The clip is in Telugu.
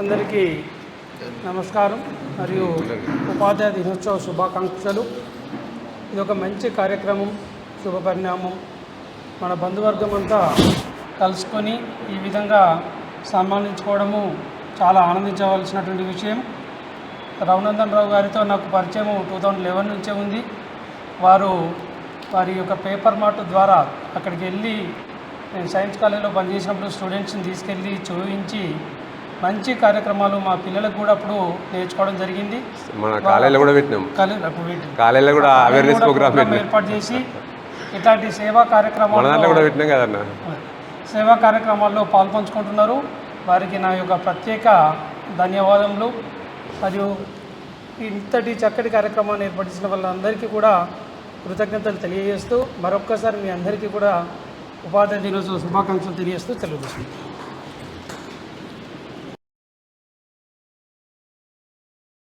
అందరికీ నమస్కారం మరియు ఉపాధ్యాయ దినోత్సవ శుభాకాంక్షలు. ఇది ఒక మంచి కార్యక్రమం శుభ పరిణామం. మన బంధువర్గం అంతా కలుసుకొని ఈ విధంగా సన్మానించుకోవడము చాలా ఆనందించవలసినటువంటి విషయం. రఘునందన్ రావు గారితో నాకు పరిచయం టూ థౌజండ్ లెవెన్ నుంచే ఉంది. వారు వారి యొక్క పేపర్ మార్ట్ ద్వారా అక్కడికి వెళ్ళి నేను సైన్స్ కాలేజీలో పనిచేసినప్పుడు స్టూడెంట్స్ని తీసుకెళ్ళి చూపించి మంచి కార్యక్రమాలు మా పిల్లలకు కూడా అప్పుడు నేర్చుకోవడం జరిగింది. మన కాలేజీలో కూడా పెట్టినాం. కాలేజీలో కూడా అవేర్నెస్ ప్రోగ్రామ్ ఏర్పాటు చేసి ఇట్లాంటి సేవా కూడా కార్యక్రమాలు పెట్టినాం కదన్న సేవా కార్యక్రమాల్లో పాల్పంచుకుంటున్నారు. వారికి నా యొక్క ప్రత్యేక ధన్యవాదములు. మరియు ఇంతటి చక్కటి కార్యక్రమాన్ని ఏర్పడిచిన వాళ్ళందరికీ కూడా కృతజ్ఞతలు తెలియజేస్తూ మరొక్కసారి మీ అందరికీ కూడా ఉపాధ్యాయ దినోత్సవ శుభాకాంక్షలు తెలియజేస్తూ తెలియజేస్తున్నాను